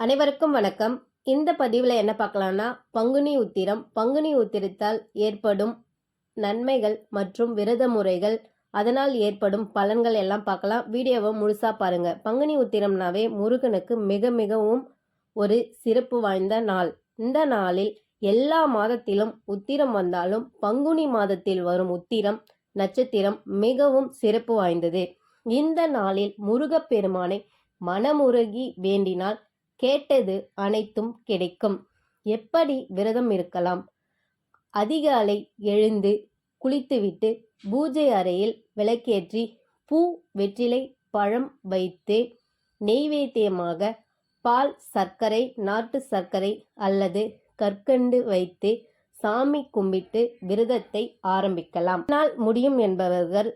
அனைவருக்கும் வணக்கம். இந்த பதிவில் என்ன பார்க்கலாம்னா பங்குனி உத்திரம். பங்குனி உத்திரத்தால் ஏற்படும் நன்மைகள் மற்றும் விரத முறைகள் அதனால் ஏற்படும் பலன்கள் எல்லாம் பார்க்கலாம். வீடியோவை முழுசாக பாருங்கள் பங்குனி உத்திரம்னாவே முருகனுக்கு மிக மிகவும் ஒரு சிறப்பு வாய்ந்த நாள். இந்த நாளில் எல்லா மாதத்திலும் உத்திரம் வந்தாலும் பங்குனி மாதத்தில் வரும் உத்திரம் நட்சத்திரம் மிகவும் சிறப்பு வாய்ந்தது. இந்த நாளில் முருகப்பெருமானை மனமுருகி வேண்டினால் கேட்டது அனைத்தும் கிடைக்கும். எப்படி விரதம் இருக்கலாம்? அதிகாலை எழுந்து குளித்துவிட்டு பூஜை அறையில் விளக்கேற்றி பூ வெற்றிலை பழம் வைத்து நெய்வேத்தியமாக பால் சர்க்கரை நாட்டு சர்க்கரை அல்லது கற்கண்டு வைத்து சாமி கும்பிட்டு விரதத்தை ஆரம்பிக்கலாம். என்னால் முடியும் என்பவர்கள்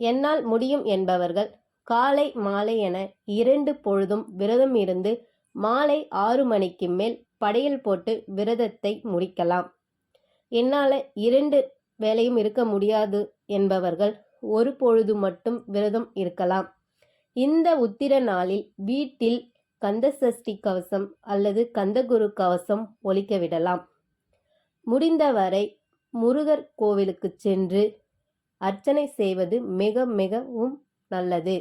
என்னால் முடியும் என்பவர்கள் காலை மாலை என இரண்டு பொழுதும் விரதம் இருந்து மாலை ஆறு மணிக்கு மேல் படையல் போட்டு விரதத்தை முடிக்கலாம். என்னால் இரண்டு வேலையும் இருக்க முடியாது என்பவர்கள் ஒரு பொழுது மட்டும் விரதம் இருக்கலாம். இந்த உத்திர நாளில் வீட்டில் கந்தசஷ்டி கவசம் அல்லது கந்தகுரு கவசம் ஒலிக்க விடலாம். முடிந்தவரை முருகர் கோவிலுக்கு சென்று அர்ச்சனை செய்வது மிக மிகவும் நல்லது.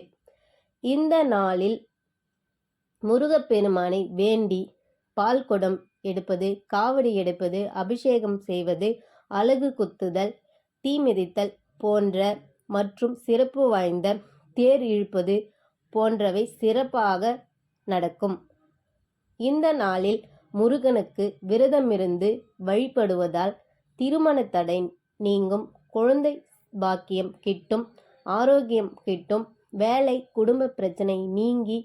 இந்த நாளில் முருகப்பெருமானை வேண்டி பால் குடம் எடுப்பது காவடி எடுப்பது அபிஷேகம் செய்வது அழகு குத்துதல் தீ மிதித்தல் போன்ற மற்றும் சிறப்பு வாய்ந்த தேர் இழுப்பது போன்றவை சிறப்பாக நடக்கும். இந்த நாளில் முருகனுக்கு விரதமிருந்து வழிபடுவதால் திருமண தடை நீங்கும். குழந்தை பாக்கியம் கிட்டும் ஆரோக்கியம் கிட்டும் வேலை குடும்ப பிரச்சனை நீங்கி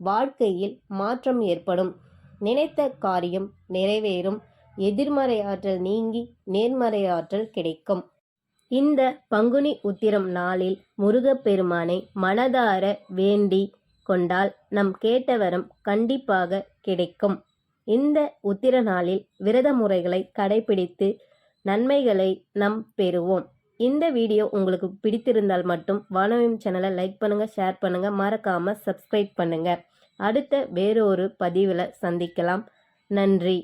வாழ்க்கையில் மாற்றம் ஏற்படும். நினைத்த காரியம் நிறைவேறும். எதிர்மறை ஆற்றல் நீங்கி நேர்மறை ஆற்றல் கிடைக்கும். இந்த பங்குனி உத்திரம் நாளில் முருகப்பெருமானை மனதார வேண்டி கொண்டால் நம் கேட்டவரம் கண்டிப்பாக கிடைக்கும். இந்த உத்திர நாளில் விரத முறைகளை கடைபிடித்து நன்மைகளை நம் பெறுவோம். இந்த வீடியோ உங்களுக்கு பிடித்திருந்தால் மட்டும் வானவியம் சேனலை லைக் பண்ணுங்கள் ஷேர் பண்ணுங்கள் மறக்காமல் சப்ஸ்கிரைப் பண்ணுங்கள் அடுத்த வேறொரு பதிவில் சந்திக்கலாம். நன்றி.